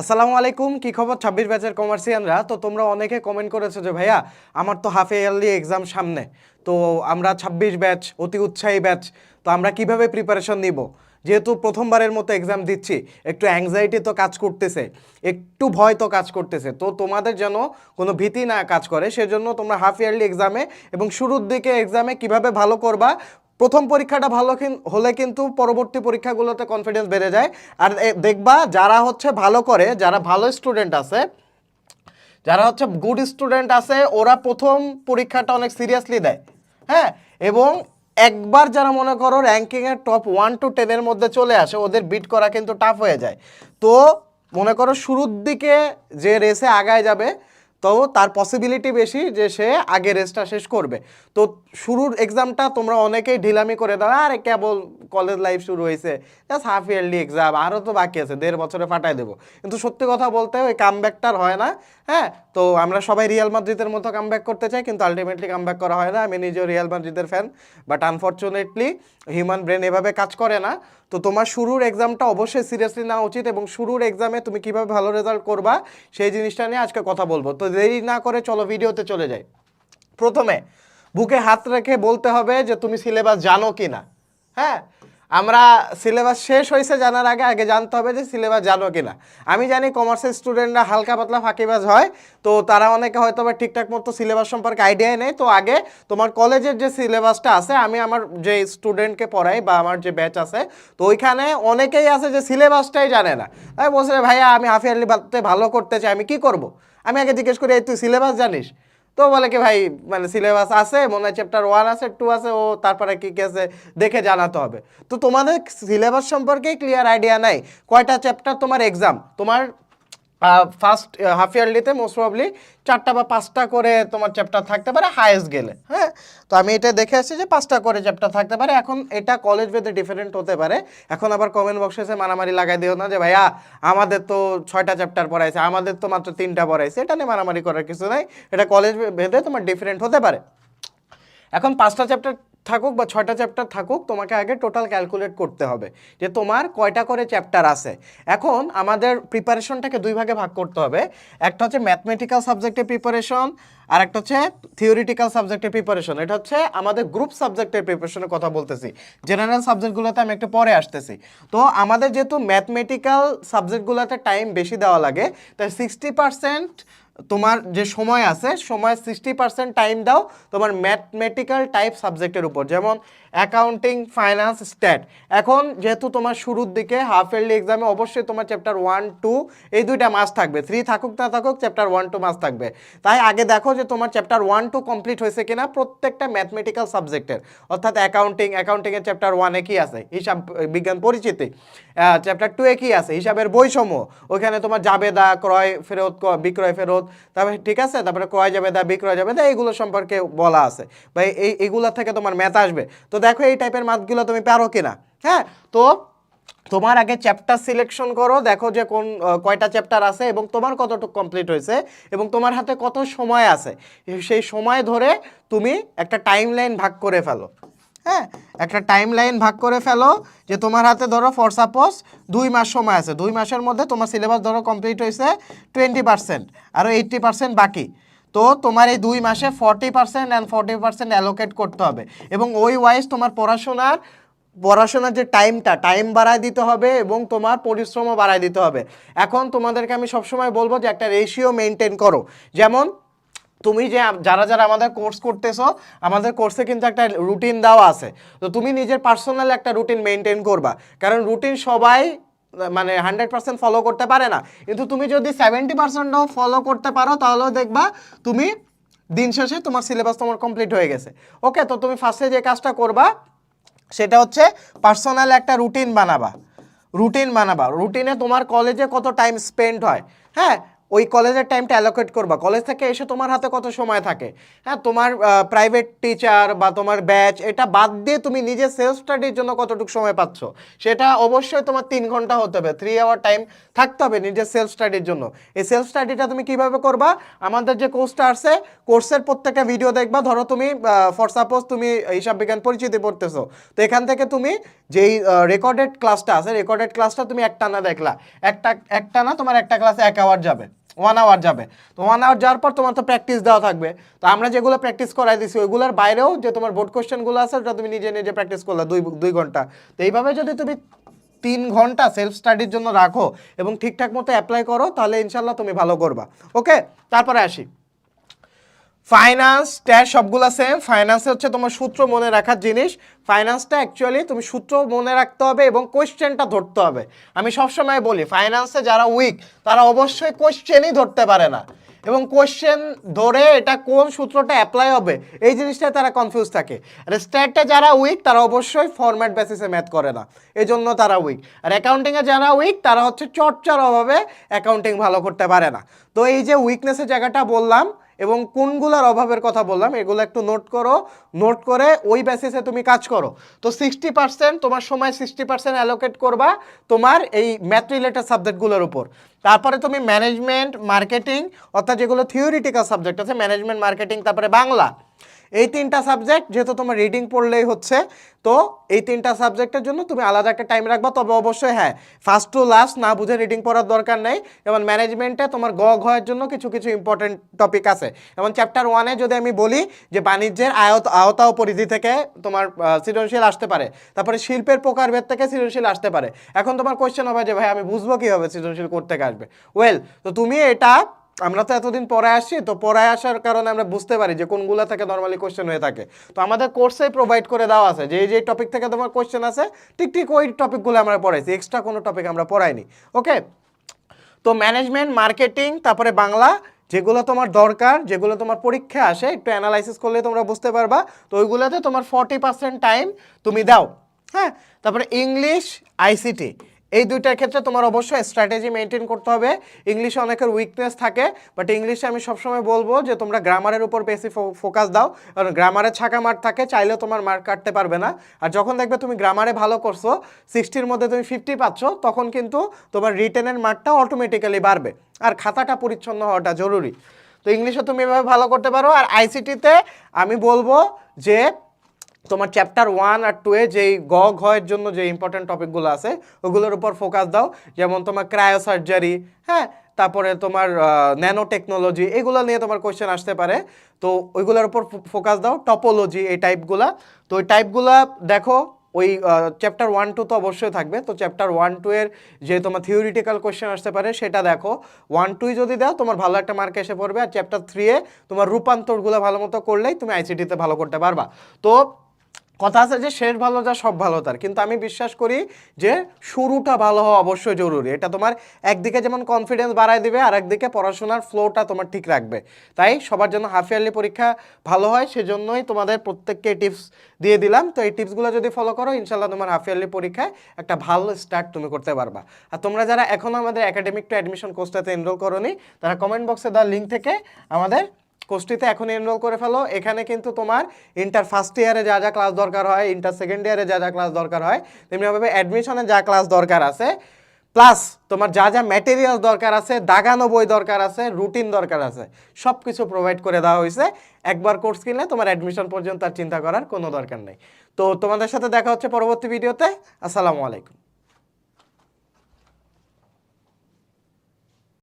আসসালামু আলাইকুম, কি খবর? ছাব্বিশ ব্যাচের কমার্সিয়ানরা তো তোমরা অনেকে কমেন্ট করেছ যে, ভাইয়া, আমার তো হাফ ইয়ারলি এক্সাম সামনে। তো আমরা ছাব্বিশ ব্যাচ, অতি উৎসাহী ব্যাচ, তো আমরা কীভাবে প্রিপারেশন নিব? যেহেতু প্রথমবারের মতো এক্সাম দিচ্ছি, একটু অ্যাংজাইটি তো কাজ করতেছে, একটু ভয় তো কাজ করতেছে। তো তোমাদের যেন কোনো ভীতি না কাজ করে, সেজন্য তোমরা হাফ ইয়ারলি এক্সামে এবং শুরুর দিকে এক্সামে কীভাবে ভালো করবা প্রথম পরীক্ষাটা ভালো হলে কিন্তু পরবর্তী পরীক্ষাগুলোতে কনফিডেন্স বেড়ে যায়। আর দেখবা যারা হচ্ছে ভালো করে, যারা ভালো স্টুডেন্ট আছে, যারা হচ্ছে গুড স্টুডেন্ট আছে, ওরা প্রথম পরীক্ষাটা অনেক সিরিয়াসলি দেয়। হ্যাঁ? এবং একবার যারা মনে করো র্যাঙ্কিংয়ের টপ ওয়ান টু টেনের মধ্যে চলে আসে, ওদের বিট করা কিন্তু টাফ হয়ে যায়। তো মনে করো শুরুর দিকে যে রেসে আগায় যাবে তো তার পসিবিলিটি বেশি যে সে আগে রেসটা শেষ করবে। তো শুরুর এক্সামটা তোমরা অনেকেই ঢিলামি করে দাও, আরে কেবল কলেজ লাইফ শুরু হয়েছে জাস্ট হাফ ইয়ারলি এক্সাম আরও তো বাকি আছে, দেড় বছরে ফাটাই দেবো। কিন্তু সত্যি কথা বলতে ওই কামব্যাকটার হয় না হ্যাঁ? তো আমরা সবাই রিয়াল মাদ্রিদের মতো কামব্যাক করতে চাই, কিন্তু আলটিমেটলি কামব্যাক করা হয় না, আমি নিজেও রিয়াল মাদ্রিদের fan but unfortunately human brain এভাবে কাজ করে না। তো তোমার শুরুর এক্সামটা অবশ্যই সিরিয়াসলি নেওয়া উচিত, এবং শুরুর এক্সামে তুমি কীভাবে ভালো রেজাল্ট করবা, সেই জিনিসটা নিয়ে আজকে কথা বলব। তো দেরি না করে চলো ভিডিওতে চলে যাই। প্রথমে, বুকে হাত রেখে বলতে হবে যে তুমি সিলেবাস জানো কি না হ্যাঁ? আমরা সিলেবাস শেষ হয়েছে জানার আগে আগে জানতে হবে যে সিলেবাস জানো কি না আমি জানি কমার্সের স্টুডেন্টরা হালকা পাতলা ফাঁকিবাজ হয়, তো তারা অনেকে হয়তো বা ঠিকঠাক মতো সিলেবাস সম্পর্কে আইডিয়াই নেই। তো আগে তোমার কলেজের যে সিলেবাসটা আছে, আমি আমার যে স্টুডেন্টকে পড়াই বা আমার যে ব্যাচ আছে, তো ওইখানে অনেকেই আছে যে সিলেবাসটাই জানে না। তাই বলছে, ভাইয়া, আমি হাফ ইয়ারলি ভালো করতে চাই, আমি কি করব? আমি আগে জিজ্ঞেস করি তুই সিলেবাস জানিস? তো বলে কি, ভাই মানে সিলেবাস আছে, মনে হয় চ্যাপ্টার ওয়ান আছে টু আছে, ও তারপরে কী কী আছে দেখে জানাতে হবে। তো তোমাদের সিলেবাস সম্পর্কেই ক্লিয়ার আইডিয়া নাই। কয়টা চ্যাপ্টার তোমার এক্সাম তোমার ফার্স্ট হাফ ইয়ারলিতে মোস্ট প্রবলি চারটা বা পাঁচটা করে তোমার চ্যাপ্টার থাকতে পারে হায়েস্ট গেলে হ্যাঁ? তো আমি এটা দেখে আসছি যে পাঁচটা করে চ্যাপ্টার থাকতে পারে। এখন এটা কলেজ ভেদে ডিফারেন্ট হতে পারে। এখন আবার কমেন্ট বক্সে এসে মারামারি লাগাই দিও না যে, ভাইয়া, আমাদের তো ছয়টা চ্যাপ্টার পড়াইছে, আমাদের তো মাত্র তিনটা পড়াইছে। এটা নিয়ে মারামারি করার কিছু নাই। এটা কলেজ ভেদে তোমার ডিফারেন্ট হতে পারে। এখন পাঁচটা চ্যাপ্টার থাকুক বা ছয়টা চ্যাপ্টার থাকুক, তোমাকে আগে টোটাল ক্যালকুলেট করতে হবে যে তোমার কয়টা করে চ্যাপ্টার আছে। এখন আমাদের প্রিপারেশনটাকে দুই ভাগে ভাগ করতে হবে। একটা হচ্ছে ম্যাথমেটিক্যাল সাবজেক্টের প্রিপারেশন আর একটা হচ্ছে থিওরিটিক্যাল সাবজেক্টের প্রিপারেশন এটা হচ্ছে আমাদের গ্রুপ সাবজেক্টের প্রিপারেশনের কথা বলতেছি। জেনারেল সাবজেক্টগুলোতে আমি একটু পরে আসতেছি। তো আমাদের যেহেতু ম্যাথমেটিক্যাল সাবজেক্টগুলোতে টাইম বেশি দেওয়া লাগে, তাই সিক্সটি পার্সেন্ট তোমার যে সময় আছে, সময় সিক্সটি পার্সেন্ট টাইম দাও তোমার ম্যাথমেটিক্যাল টাইপ সাবজেক্টের উপর, যেমন অ্যাকাউন্টিং ফাইন্যান্স স্ট্যাট এখন যেহেতু তোমার শুরুর দিকে হাফ ইয়ারলি এক্সামে অবশ্যই তোমার চ্যাপ্টার ওয়ান টু এই দুইটা মাস থাকবে। থ্রি থাকুক, না থাকুক চ্যাপ্টার ওয়ান টু মাস থাকবে। তাই আগে দেখো যে তোমার চ্যাপ্টার ওয়ান টু কমপ্লিট হয়েছে কিনা প্রত্যেকটা ম্যাথমেটিক্যাল সাবজেক্টের অর্থাৎ অ্যাকাউন্টিং অ্যাকাউন্টিংয়ের চ্যাপ্টার ওয়ানে কি আছে? হিসাব, বিজ্ঞান পরিচিতি। চ্যাপ্টার টু এ কি আছে? হিসাবের বৈষম্য। ওইখানে তোমার জাবেদা, ক্রয় ফেরত বিক্রয় ফেরত তারপরে ঠিক আছে, তারপরে ক্রয় জাবেদা বিক্রয় যাবে দা, এইগুলো সম্পর্কে বলা আছে। বা এই এইগুলো থেকে তোমার ম্যাথ আসবে। তো দেখো এই টাইপের ম্যাথগুলো তুমি পারো কিনা? হ্যাঁ তো তোমার আগে চ্যাপ্টার সিলেকশন করো, দেখো যে কোন কয়টা চ্যাপ্টার আছে এবং তোমার কতটুকু কমপ্লিট হয়েছে এবং তোমার হাতে কত সময় আছে। সেই সময় ধরে তুমি একটা টাইম লাইন ভাগ করে ফেলো। হ্যাঁ একটা টাইম লাইন ভাগ করে ফেলো যে তোমার হাতে ধরো ফর সাপোজ দুই মাস সময় আছে। দুই মাসের মধ্যে তোমার সিলেবাস ধরো কমপ্লিট হয়েছে টোয়েন্টি পার্সেন্ট আরও এইট্টি পার্সেন্ট বাকি। তো তোমার এই দুই মাসে forty percent and forty percent allocate করতে হবে এবং ওই ওয়াইজ তোমার পড়াশোনার পড়াশোনার যে টাইমটা টাইম বাড়ায় দিতে হবে এবং তোমার পরিশ্রমও বাড়ায় দিতে হবে। এখন তোমাদেরকে আমি সবসময় বলব যে একটা রেশিও মেনটেন করো। যেমন তুমি যে যারা যারা আমাদের কোর্স করতেছো, আমাদের কোর্সে কিন্তু একটা রুটিন দেওয়া আছে। তো তুমি নিজের পার্সোনাল একটা রুটিন মেনটেন করবা। কারণ রুটিন সবাই মানে হান্ড্রেড পার্সেন্ট ফলো করতে পারে না। কিন্তু তুমি যদি সেভেন্টি পার্সেন্টও ফলো করতে পারো, তাহলেও দেখবা তুমি দিন শেষে তোমার সিলেবাস তোমার কমপ্লিট হয়ে গেছে। ওকে তো তুমি ফার্স্টে যে কাজটা করবা, সেটা হচ্ছে পার্সোনাল একটা রুটিন বানাবা। রুটিন বানাবা। রুটিনে তোমার কলেজে কত টাইম স্পেন্ড হয়? হ্যাঁ ওই কলেজের টাইমটা অ্যালোকেট করবা। কলেজ থেকে এসে তোমার হাতে কত সময় থাকে? হ্যাঁ তোমার প্রাইভেট টিচার বা তোমার ব্যাচ এটা বাদ দিয়ে তুমি নিজে সেলফ স্টাডির জন্য কতটুকু সময় পাচ্ছ? সেটা অবশ্যই তোমার তিন ঘণ্টা হতে হবে। থ্রি আওয়ার টাইম থাকতে হবে নিজের সেলফ স্টাডির জন্য। এই সেলফ স্টাডিটা তুমি কীভাবে করবা? আমাদের যে কোর্সটা আছে কোর্সের প্রত্যেকটা ভিডিও দেখবা। ধরো তুমি ফর সাপোজ তুমি হিসাব বিজ্ঞান পরিচিতি পড়তেছো। তো এখান থেকে তুমি যেই রেকর্ডেড ক্লাসটা আছে রেকর্ডেড ক্লাসটা তুমি একটানা দেখলা। একটা একটানা তোমার একটা ক্লাসে এক আওয়ার যাবে ওয়ান আওয়ার যাবে। তো ওয়ান আওয়ার যাওয়ার পর তোমার তো প্র্যাকটিস দেওয়া থাকবে। তো আমরা যেগুলো প্র্যাকটিস করাই দিছি, ওইগুলোর বাইরেও যে তোমার বোর্ড কোশ্চেনগুলো আছে, ওটা তুমি নিজে নিজে প্র্যাকটিস করলে দুই দুই ঘণ্টা। তো এইভাবে যদি তুমি তিন ঘণ্টা সেলফ স্টাডির জন্য রাখো এবং ঠিকঠাক মতো অ্যাপ্লাই করো, তাহলে ইনশাল্লাহ তুমি ভালো করবা। ওকে তারপরে আসি। ফাইন্যান্স ট্যাশ সবগুলো সেম ফাইন্যান্সে হচ্ছে তোমার সূত্র মনে রাখার জিনিস। ফাইন্যান্সটা অ্যাকচুয়ালি তুমি সূত্র মনে রাখতে হবে এবং কোয়েশ্চেনটা ধরতে হবে। আমি সবসময় বলি ফাইন্যান্সে যারা উইক তারা অবশ্যই কোয়েশ্চেনই ধরতে পারে না। এবং কোয়েশ্চেন ধরে এটা কোন সূত্রটা অ্যাপ্লাই হবে, এই জিনিসটা তারা কনফিউজ থাকে। আর স্ট্যাটে যারা উইক তারা অবশ্যই ফরম্যাট বেসিসে ম্যাথ করে না। এই জন্য তারা উইক আর অ্যাকাউন্টিংয়ে যারা উইক তারা হচ্ছে চর্চার অভাবে অ্যাকাউন্টিং ভালো করতে পারে না। তো এই যে উইকনেসের জায়গাটা বললাম এবং কোনগুলোর অভাবের কথা বললাম, এগুলো একটু নোট করো। নোট করে ওই বেসিসে তুমি কাজ করো। তো সিক্সটি পার্সেন্ট তোমার সময় সিক্সটি পার্সেন্ট অ্যালোকেট করবা তোমার এই ম্যাথ রিলেটেড সাবজেক্টগুলোর উপর। তারপরে তুমি ম্যানেজমেন্ট মার্কেটিং অর্থাৎ যেগুলো থিওরিটিক্যাল সাবজেক্ট আছে ম্যানেজমেন্ট মার্কেটিং তারপরে বাংলা। এই তিনটা সাবজেক্ট যেহেতু তোমার রিডিং পড়লেই হচ্ছে, তো এই তিনটা সাবজেক্টের জন্য তুমি আলাদা একটা টাইম রাখবা। তবে অবশ্যই হ্যাঁ ফার্স্ট টু লাস্ট না বুঝে রিডিং পড়ার দরকার নেই। যেমন ম্যানেজমেন্টে তোমার গ ঘয়ের জন্য কিছু কিছু ইম্পর্টেন্ট টপিক আছে। যেমন চ্যাপ্টার ওয়ানে যদি আমি বলি যে বাণিজ্যের আয়ত, আওতা ও পরিধি থেকে তোমার সৃজনশীল আসতে পারে। তারপরে শিল্পের প্রকারভেদ থেকে সৃজনশীল আসতে পারে। এখন তোমার কোয়েশ্চেন হবে যে ভাই আমি বুঝব কীভাবে সৃজনশীল করতে আসবে? ওয়েল তো তুমি এটা আমরা তো এতদিন পড়ায় আসছি তো পড়ায় আসার কারণে আমরা বুঝতে পারি যে কোনগুলো থেকে নর্মালি কোশ্চেন হয়ে থাকে। তো আমাদের কোর্সে প্রোভাইড করে দেওয়া আছে, যে এই যে টপিক থেকে তোমার কোশ্চেন আছে, ঠিক ঠিক ওই টপিকগুলো আমরা পড়াইছি এক্সট্রা কোনো টপিক আমরা পড়াইনি ওকে তো ম্যানেজমেন্ট মার্কেটিং তারপরে বাংলা, যেগুলো তোমার দরকার, যেগুলো তোমার পরীক্ষা আসে, একটু অ্যানালাইসিস করলে তোমরা বুঝতে পারবা, তো ওইগুলোতে তোমার ফর্টি পার্সেন্ট টাইম তুমি দাও হ্যাঁ? তারপরে ইংলিশ আইসিটি এই দুইটার ক্ষেত্রে তোমার অবশ্যই স্ট্র্যাটেজি মেনটেন করতে হবে। ইংলিশে অনেকের উইকনেস থাকে বাট ইংলিশে আমি সবসময় বলব যে তোমরা গ্রামারের উপর বেশি ফোকাস দাও। কারণ গ্রামারে ছাকা মার্ক থাকে, চাইলেও তোমার মার্ক কাটতে পারবে না। আর যখন দেখবে তুমি গ্রামারে ভালো করছ সিক্সটির মধ্যে তুমি ফিফটি পাচ্ছ, তখন কিন্তু তোমার রিটেনের মার্কটা অটোমেটিক্যালি বাড়বে। আর খাতাটা পরিচ্ছন্ন হওয়াটা জরুরি। তো ইংলিশে তুমি এভাবে ভালো করতে পারো। আর আইসিটিতে আমি বলব যে তোমার চ্যাপ্টার ওয়ান আর টু এ যেই গ ঘয়ের জন্য যে ইম্পর্টেন্ট টপিকগুলো আছে, ওগুলোর উপর ফোকাস দাও। যেমন তোমার ক্রায়ো সার্জারি হ্যাঁ? তারপরে তোমার ন্যানো টেকনোলজি এগুলো নিয়ে তোমার কোয়েশ্চেন আসতে পারে। তো ওইগুলোর উপর ফোকাস দাও। টপোলজি এই টাইপগুলা তো ওই টাইপগুলা দেখো, ওই চ্যাপ্টার ওয়ান টু তো অবশ্যই থাকবে। তো চ্যাপ্টার ওয়ান টু এর যে তোমার থিওরিটিক্যাল কোশ্চেন আসতে পারে, সেটা দেখো। ওয়ান টুই যদি দাও, তোমার ভালো একটা মার্ক এসে পড়বে। আর চ্যাপ্টার থ্রি এ তোমার রূপান্তরগুলো ভালো মতো করলেই তুমি আইসিটিতে ভালো করতে পারবা। তো কথা আছে যে শেষ ভালো যা, সব ভালো তার। কিন্তু আমি বিশ্বাস করি যে শুরুটা ভালো হওয়া অবশ্যই জরুরি। এটা তোমার একদিকে যেমন কনফিডেন্স বাড়ায় দিবে আর একদিকে পড়াশোনার ফ্লোটা তোমার ঠিক রাখবে। তাই সবার জন্য হাফ ইয়ারলি পরীক্ষা ভালো হয়, সেজন্যই তোমাদের প্রত্যেককে টিপস দিয়ে দিলাম। তো এই টিপসগুলো যদি ফলো করো ইনশাল্লাহ তোমার হাফ ইয়ারলি পরীক্ষায় একটা ভালো স্টার্ট তুমি করতে পারবা। আর তোমরা যারা এখনও আমাদের একাডেমিক টু অ্যাডমিশন কোর্সটাতে এনরোল করোনি, তারা কমেন্ট বক্সে দেওয়া লিঙ্ক থেকে আমাদের কোর্সটিতে এখন এনরোল করে ফেলো। এখানে কিন্তু তোমার ইন্টার ফার্স্ট ইয়ারে যা যা ক্লাস দরকার হয় ইন্টার সেকেন্ড ইয়ারে যা যা ক্লাস দরকার হয়, তেমনিভাবে অ্যাডমিশনে যা ক্লাস দরকার আছে প্লাস তোমার যা যা ম্যাটেরিয়ালস দরকার আছে, দাগানো বই দরকার আছে রুটিন দরকার আছে সব কিছু প্রোভাইড করে দেওয়া হয়েছে। একবার কোর্স কিনলে তোমার অ্যাডমিশন পর্যন্ত আর চিন্তা করার কোনো দরকার নেই। তো তোমাদের সাথে দেখা হচ্ছে পরবর্তী ভিডিওতে আসসালামু আলাইকুম।